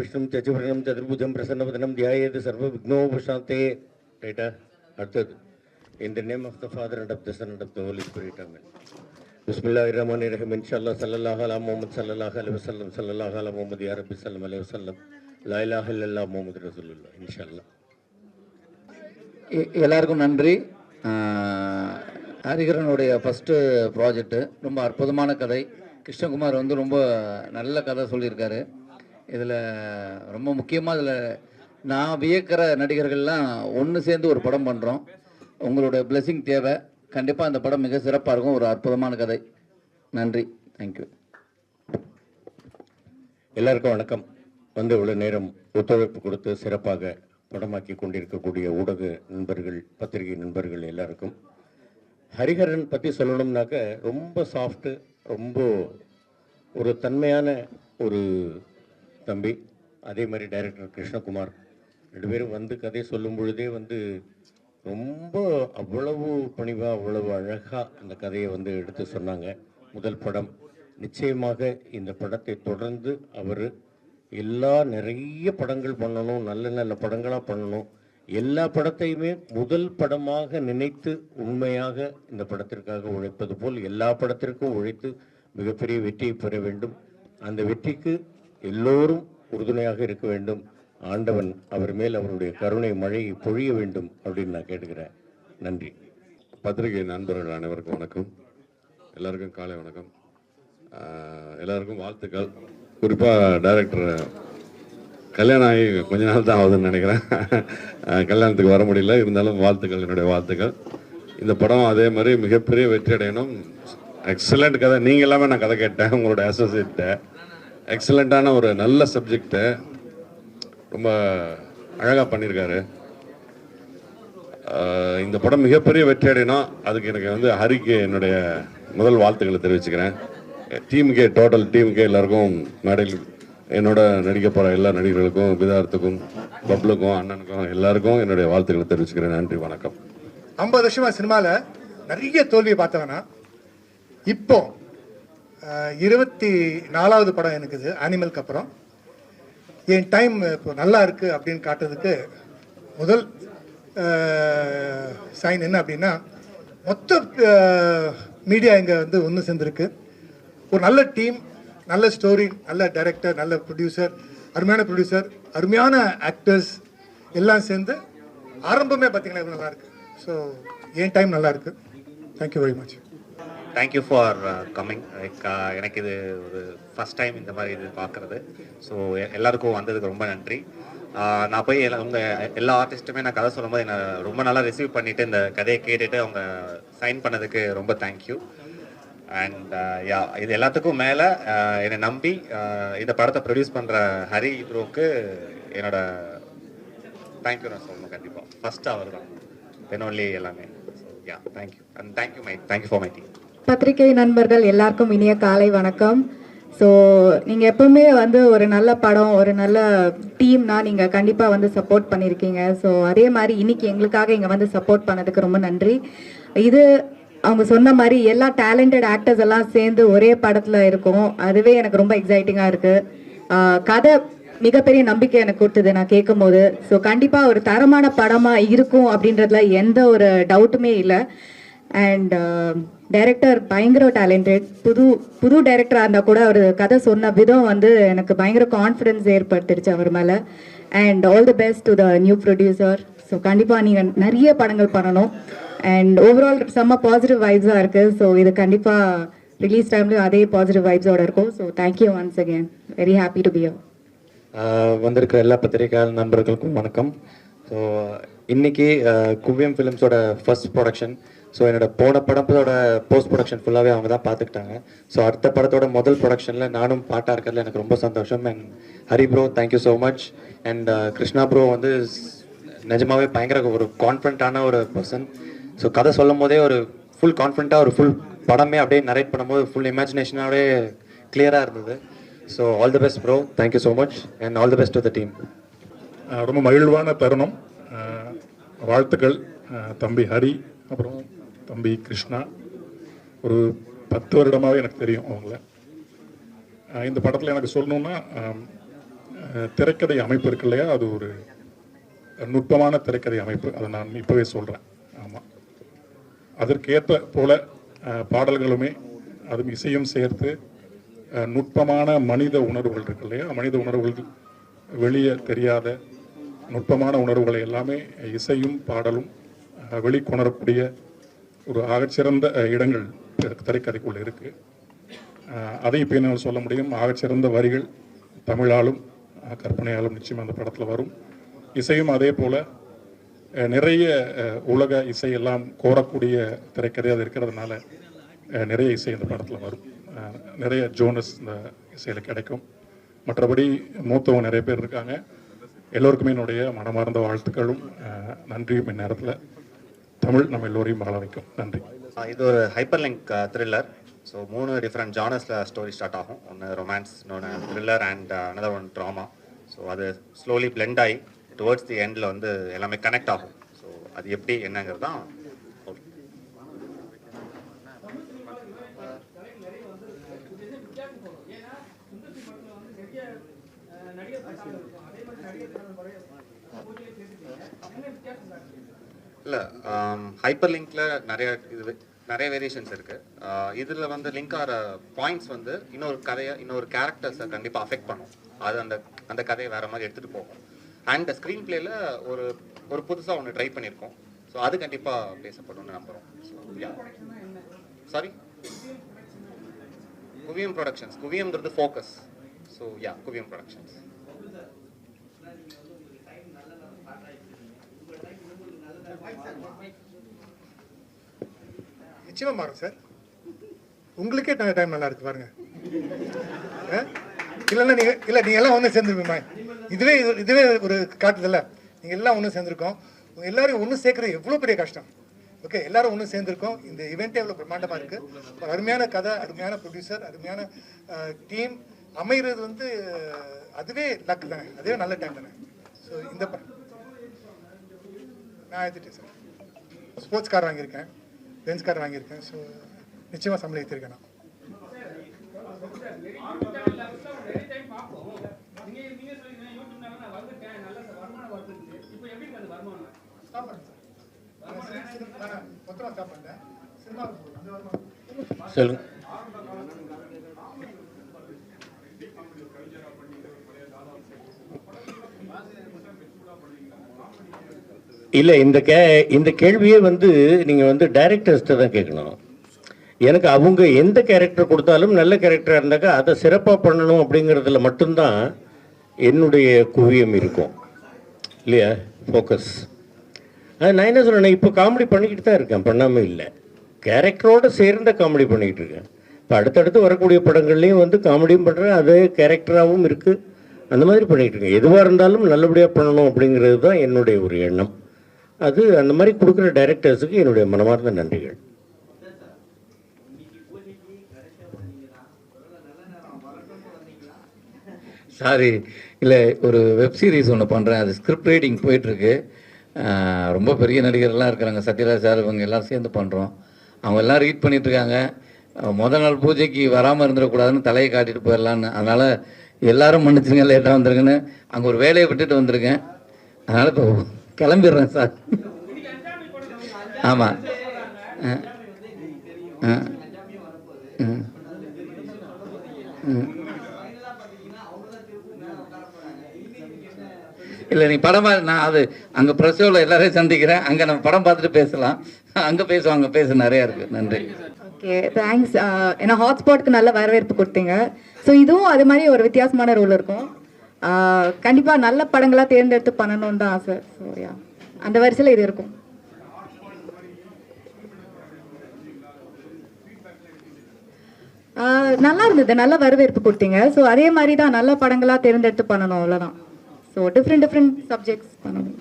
சுக்லாம்பரதரம் விஷ்ணு சச்சிவரணம் சதுர்புஜம் பிரசன்னவதனம் தியாயது சர்வ விக்னோபசாந்தே ரைட்டா அடுத்தது in name of the father and of the son and of the holy spirit amen பிஸ்மில்லா ரஹ்மானிர் ரஹீம் இன்ஷால்லா ஸல்லல்லாஹு அலா முகமது ஸல்லல்லாஹு அலி வசல்லம் ஸல்லல்லாஹு அலா முகமது யா ரபி சல்லம் அலி வசல்லம் லா இலாஹ முகமது ரசூலுல்லா இன்ஷால்லா எ- எல்லாருக்கும் நன்றி. ஹரிகரனுடைய ஃபஸ்ட்டு ப்ராஜெக்ட்டு ரொம்ப அற்புதமான கதை. கிருஷ்ணகுமார் வந்து ரொம்ப நல்ல கதை சொல்லியிருக்காரு. இதில் ரொம்ப முக்கியமாக இதில் நான் வியக்கிற நடிகர்கள்லாம் ஒன்று சேர்ந்து ஒரு படம் பண்ணுறோம் உங்களுடைய பிளெஸிங் தேவை. கண்டிப்பாக அந்த படம் மிக சிறப்பாக இருக்கும். ஒரு அற்புதமான கதை. நன்றி. தேங்க்யூ எல்லாருக்கும் வணக்கம். வந்து இவ்வளோ நேரம் ஒத்துழைப்பு கொடுத்து சிறப்பாக படமாக்கி கொண்டிருக்கக்கூடிய ஊடக நண்பர்கள் பத்திரிகை நண்பர்கள் எல்லாருக்கும். ஹரிஹரன் பற்றி சொல்லணும்னாக்க ரொம்ப சாஃப்ட்டு ரொம்ப ஒரு தன்மையான ஒரு தம்பி அதே மாதிரி டைரக்டர் கிருஷ்ணகுமார். ரெண்டு பேரும் வந்து கதை சொல்லும் பொழுதே வந்து ரொம்ப அவ்வளவு பணிவாக அவ்வளவு அழகாக அந்த கதையை வந்து எடுத்து சொன்னாங்க. முதல் படம். நிச்சயமாக இந்த படத்தை தொடர்ந்து அவர் எல்லா நிறைய படங்கள் பண்ணணும் நல்ல நல்ல படங்களாக பண்ணணும். எல்லா படத்தையுமே முதல் படமாக நினைத்து உண்மையாக இந்த படத்திற்காக உழைப்பது போல் எல்லா படத்திற்கும் உழைத்து மிகப்பெரிய வெற்றியை பெற வேண்டும். அந்த வெற்றிக்கு எல்லோரும் உறுதுணையாக இருக்க வேண்டும். ஆண்டவன் அவர் மேல் அவருடைய கருணை மழையை பொழிய வேண்டும் அப்படின்னு நான் கேட்டுக்கிறேன். நன்றி. பத்திரிகை நண்பர்கள் அனைவருக்கும் வணக்கம். எல்லாருக்கும் காலை வணக்கம். எல்லாருக்கும் வாழ்த்துக்கள். குறிப்பாக டைரக்டர் கல்யாணம் ஆகி கொஞ்ச நாள் தான் ஆகுதுன்னு நினைக்கிறேன். கல்யாணத்துக்கு வர முடியல. இருந்தாலும் வாழ்த்துக்கள் என்னுடைய வாழ்த்துக்கள். இந்த படம் அதே மாதிரி மிகப்பெரிய வெற்றி அடையணும். எக்ஸலண்ட் கதை. நீங்கள் எல்லாமே நான் கதை கேட்டேன். உங்களோட அசோசியேட்டை எக்ஸலண்ட்டான ஒரு நல்ல சப்ஜெக்டை ரொம்ப அழகாக பண்ணியிருக்காரு இந்த படம் மிகப்பெரிய வெற்றி அடையணும் அதுக்கு எனக்கு வந்து ஹரிக்கு என்னுடைய முதல் வாழ்த்துக்களை தெரிவிச்சுக்கிறேன். டீமுக்கே டோட்டல் டீமுக்கே எல்லாருக்கும் மேடையில் என்னோட நடிக்க போகிற எல்லா நடிகர்களுக்கும் விதார்த்துக்கும் பப்ளுக்கும் அண்ணனுக்கும் எல்லாருக்கும் என்னுடைய வாழ்த்துக்களை தெரிவிச்சுக்கிறேன். நன்றி வணக்கம். ஐம்பது வருஷமா சினிமாவில் நிறைய தோல்வியை பார்த்தவனா? இப்போ இருபத்தி நாலாவது படம் எனக்கு இது அனிமலுக்கு அப்புறம். என் டைம் இப்போ நல்லா இருக்கு அப்படின்னு காட்டுறதுக்கு முதல் சைன் என்ன அப்படின்னா மொத்த மீடியா இங்கே வந்து ஒன்று சேர்ந்துருக்கு. ஒரு நல்ல டீம் நல்ல ஸ்டோரி நல்ல டைரக்டர் நல்ல ப்ரொடியூசர் அருமையான ப்ரொடியூசர் அருமையான ஆக்டர்ஸ் எல்லாம் சேர்ந்து ஆரம்பமே பார்த்தீங்கன்னா இவ்வளோ நல்லா இருக்குது ஸோ என் டைம் நல்லா இருக்கு. Thank you very much thank you for coming like எனக்கு இது ஒரு ஃபஸ்ட் டைம் இந்த மாதிரி இது பார்க்குறது ஸோ எல்லாருக்கும் வந்ததுக்கு ரொம்ப நன்றி. நான் போய் எல்லா உங்கள் எல்லா ஆர்டிஸ்ட்டுமே நான் கதை சொல்லும்போது என்னை ரொம்ப நல்லா ரிசீவ் பண்ணிவிட்டு இந்த கதையை கேட்டுட்டு அவங்க சைன் பண்ணதுக்கு ரொம்ப தேங்க்யூ அண்ட் யா இது எல்லாத்துக்கும் மேலே என்னை நம்பி இந்த படத்தை ப்ரொடியூஸ் பண்ணுற ஹரி ப்ரோக்கு என்னோட தேங்க்யூ நான் சொல்லணும் கண்டிப்பாக ஃபஸ்ட்டு அவர் தான் தென் ஒன்லி எல்லாமே yeah thank you and thank you my thank you for my team பத்திரிகை நண்பர்கள் எல்லாருக்கும் இனிய காலை வணக்கம். ஸோ நீங்கள் எப்பவுமே வந்து ஒரு நல்ல படம் ஒரு நல்ல டீம்னா நீங்கள் கண்டிப்பாக வந்து சப்போர்ட் பண்ணியிருக்கீங்க ஸோ அதே மாதிரி இன்னைக்கு எங்களுக்காக இங்கே வந்து சப்போர்ட் பண்ணதுக்கு ரொம்ப நன்றி. இது அவங்க சொன்ன மாதிரி எல்லா டேலண்டட் ஆக்டர்ஸ் எல்லாம் சேர்ந்து ஒரே படத்தில் இருக்கும். அதுவே எனக்கு ரொம்ப எக்ஸைட்டிங்காக இருக்குது கதை மிகப்பெரிய நம்பிக்கை எனக்கு கொடுத்தது நான் கேட்கும்போது. ஸோ கண்டிப்பாக ஒரு தரமான படமாக இருக்கும் அப்படின்றதுல எந்த ஒரு டவுட்டுமே இல்லை. அண்ட் டைரக்டர் um, பயங்கர டேலண்டட் புது புது டைரக்டராக இருந்தால் கூட அவர் கதை சொன்ன விதம் வந்து எனக்கு பயங்கர கான்ஃபிடன்ஸ் ஏற்படுத்திடுச்சு அவர் மேலே. And all the best to the new producer so கண்டிப்பாக நீங்கள் நிறைய படங்கள் பண்ணணும். அண்ட் ஓவரால் செம்ம பாசிட்டிவ் வைப்ஸாக இருக்குது ஸோ இது கண்டிப்பாக ரிலீஸ் டைம்லேயும் அதே பாசிட்டிவ் வைப்ஸோட இருக்கும். So thank you once again very happy to be வந்திருக்கிற எல்லா பத்திரிகையாளர் நண்பர்களுக்கும் வணக்கம். ஸோ இன்னைக்கு குவியம் ஃபிலிம்ஸோட ஃபர்ஸ்ட் ப்ரொடக்ஷன் ஸோ என்னோட போன படத்தோட போஸ்ட் ப்ரொடக்ஷன் ஃபுல்லாகவே அவங்க தான் பார்த்துக்கிட்டாங்க. ஸோ அடுத்த படத்தோட முதல் ப்ரொடக்ஷனில் நானும் பாட்டாக இருக்கிறதுல எனக்கு ரொம்ப சந்தோஷம். And Hari bro thank you so much and Krishna bro வந்து நிஜமாவே பயங்கர ஒரு கான்ஃபிடண்ட்டான ஒரு பர்சன் ஸோ கதை சொல்லும் போதே ஒரு ஃபுல் கான்ஃபிடண்ட்டாக ஒரு ஃபுல் படமே அப்படியே நரேட் பண்ணும்போது ஃபுல் இமேஜினேஷனாகவே கிளியராக இருந்தது. So all the best bro thank you so much and all the best to the team ரொம்ப மகிழ்வான தருணம். வாழ்த்துக்கள். தம்பி ஹரி அப்புறம் தம்பி கிருஷ்ணா ஒரு பத்து வருடமாகவே எனக்கு தெரியும் அவங்கள. இந்த படத்தில் எனக்கு சொல்லணுன்னா திரைக்கதை அமைப்பு இருக்கு இல்லையா? அது ஒரு நுட்பமான திரைக்கதை அமைப்பு. அதை நான் இப்போவே சொல்கிறேன் ஆமாம் அதற்கேற்ற போல பாடல்களுமே அதுவும் இசையும் சேர்த்து நுட்பமான மனித உணர்வுகள் இருக்கு இல்லையா? மனித உணர்வுகள் வெளியே தெரியாத நுட்பமான உணர்வுகளை எல்லாமே இசையும் பாடலும் வெளிக்கொணரக்கூடிய ஒரு ஆகச்சிறந்த இடங்கள் திரைக்கதைக்குள்ளே திரைக்கதைக்குள்ள இருக்கு. அதை இப்போ என்னால் சொல்ல முடியும். ஆகச்சிறந்த வரிகள் தமிழாலும் கற்பனையாலும் நிச்சயம் அந்த படத்தில் வரும். இசையும் அதே போல் நிறைய உலக இசையெல்லாம் கோரக்கூடிய திரைக்கதை அது இருக்கிறதுனால நிறைய இசை இந்த படத்தில் வரும். நிறைய ஜோனஸ் இந்த இசையில் கிடைக்கும். மற்றபடி மூத்தவங்க நிறைய பேர் இருக்காங்க. எல்லோருக்குமே என்னுடைய மனமார்ந்த வாழ்த்துக்களும் நன்றியும் இந்நேரத்தில். தமிழ் நம்ம எல்லோரையும் வாழ வைக்கும். நன்றி. இது ஒரு ஹைப்பர் லிங்க் த்ரில்லர் ஸோ மூணு டிஃப்ரெண்ட் ஜானர்ஸில் ஸ்டோரி ஸ்டார்ட் ஆகும். ஒன்று ரொமான்ஸ் இன்னொன்று thriller and another one drama so அது ஸ்லோலி blend ஆகி டுவர்ட்ஸ் தி எண்டில் வந்து எல்லாமே கனெக்ட் ஆகும். ஸோ அது எப்படி என்னங்கிறது தான் இல்லை ஹைப்பர் லிங்க்ல நிறைய இது நிறைய வேரியேஷன்ஸ் இருக்கு. இதில் இதுல வந்து லிங்க் ஆகிற பாயிண்ட்ஸ் வந்து இன்னொரு கதையை இன்னொரு கேரக்டர்ஸை கண்டிப்பாக அஃபெக்ட் பண்ணும். அது அந்த அந்த கதையை வேற மாதிரி எடுத்துட்டு போகும். அண்ட் ஸ்க்ரீன் பிளேல ஒரு ஒரு புதுசாக ஒன்று ட்ரை பண்ணியிருக்கோம் ஸோ அது கண்டிப்பாக பேசப்படும்னு நம்புகிறோம் sorry Kuviyam productions குவியம்ங்கிறது focus so yeah Kuviyam productions நிச்சயமா மாறும் சார். உங்களுக்கே டைம் நல்லா இருக்கு பாருங்க. இல்லைன்னா நீங்க இல்ல நீங்க எல்லாம் ஒன்று சேர்ந்துருப்பீங்க. இதுவே இது- இதுவே ஒரு காட்டுதல்ல நீங்க எல்லாம் ஒன்று சேர்ந்துருக்கோம். எல்லாரும் ஒன்று சேர்க்கறது எவ்வளோ பெரிய கஷ்டம். ஓகே எல்லாரும் ஒன்று சேர்ந்துருக்கோம். இந்த இவெண்ட்டே எவ்வளோ பிரம்மாண்டமாக இருக்கு. ஒரு அருமையான கதை அருமையான ப்ரொடியூசர் அருமையான டீம் அமைகிறது வந்து அதுவே லக் தானே. அதுவே நல்ல டைம் தானே. ஸோ இந்த நான் எடுத்துட்டேன் சார் ஸ்போர்ட்ஸ் கார் வாங்கியிருக்கேன். பென்ஸ் கார் வாங்கியிருக்கேன். ஸோ நிச்சயமாக சம்பளம் ஏற்றிருக்கேன் நான். சொல்லுங்க. இல்லை இந்த கே இந்த கேள்வியே வந்து நீங்கள் வந்து டைரக்டர்ஸ்ட்டு தான் கேட்கணும். எனக்கு அவங்க எந்த கேரக்டர் கொடுத்தாலும் நல்ல கேரக்டராக இருந்தாக்கா அதை சிறப்பாக பண்ணணும் அப்படிங்கிறதுல மட்டும்தான் என்னுடைய குவியம் இருக்கும். இல்லையா? ஃபோக்கஸ் நான் என்ன சொல்றேன்னா இப்போ காமெடி பண்ணிக்கிட்டு தான் இருக்கேன். பண்ணாமல் இல்லை. கேரக்டரோடு சேர்ந்த காமெடி பண்ணிக்கிட்டு இருக்கேன். இப்போ அடுத்தடுத்து வரக்கூடிய படங்கள்லேயும் வந்து காமெடியும் பண்ணுறேன் அதே கேரக்டராகவும் இருக்குது அந்த மாதிரி பண்ணிக்கிட்டு இருக்கேன். எதுவாக இருந்தாலும் நல்லபடியாக பண்ணணும் அப்படிங்கிறது தான் என்னுடைய ஒரு எண்ணம். அது அந்த மாதிரி கொடுக்குற டைரக்டர்ஸுக்கு என்னுடைய மனமார்ந்த நன்றிகள். சாரி இல்லை ஒரு வெப் சீரிஸ் ஒன்று பண்ணுறேன் அது ஸ்கிரிப்ட் ரைட்டிங் போயிட்டுருக்கு. ரொம்ப பெரிய நடிகர்லாம் இருக்கிறாங்க. சத்யராஜ் சார் இவங்க எல்லாம் சேர்ந்து பண்ணுறோம் அவங்க எல்லாம் ரீட் பண்ணிகிட்ருக்காங்க இருக்காங்க. முத நாள் பூஜைக்கு வராமல் இருந்துடக்கூடாதுன்னு தலையை காட்டிட்டு போயிடலான்னு. அதனால் எல்லாரும் மன்னிச்சுங்க லேட்டாக வந்திருக்குன்னு. அங்கே ஒரு வேலையை விட்டுட்டு வந்திருக்கேன். அதனால் இப்போ கிளம்பிடுறேன் சார். ஆமாம் ஆ. ஆ. ம் இல்லை நீ படம் நான் அது அங்கே ப்ரெஸ்ஸோவில் எல்லாரையும் சந்திக்கிறேன். அங்கே நம்ம படம் பார்த்துட்டு பேசலாம். அங்கே பேசுவாங்க பேச. நிறையா இருக்குது நன்றி. ஓகே தேங்க்ஸ் ஏன்னா ஹாட்ஸ்பாட்க்கு நல்ல வரவேற்பு கொடுத்தீங்க. ஸோ இதுவும் அது மாதிரி ஒரு வித்தியாசமான ரோல் இருக்கும். கண்டிப்பாக நல்ல படங்களாக தேர்ந்தெடுத்து பண்ணணும்னு தான் ஆசை. ஸோ யா அந்த வரிசையில் இது இருக்கும். நல்லா இருந்தது. நல்ல வரவேற்பு கொடுத்தீங்க. ஸோ அதே மாதிரி தான் நல்ல படங்களாக தேர்ந்தெடுத்து பண்ணணும். அவ்வளோதான் ஸோ டிஃப்ரெண்ட் டிஃப்ரெண்ட் சப்ஜெக்ட்ஸ் பண்ணணும்.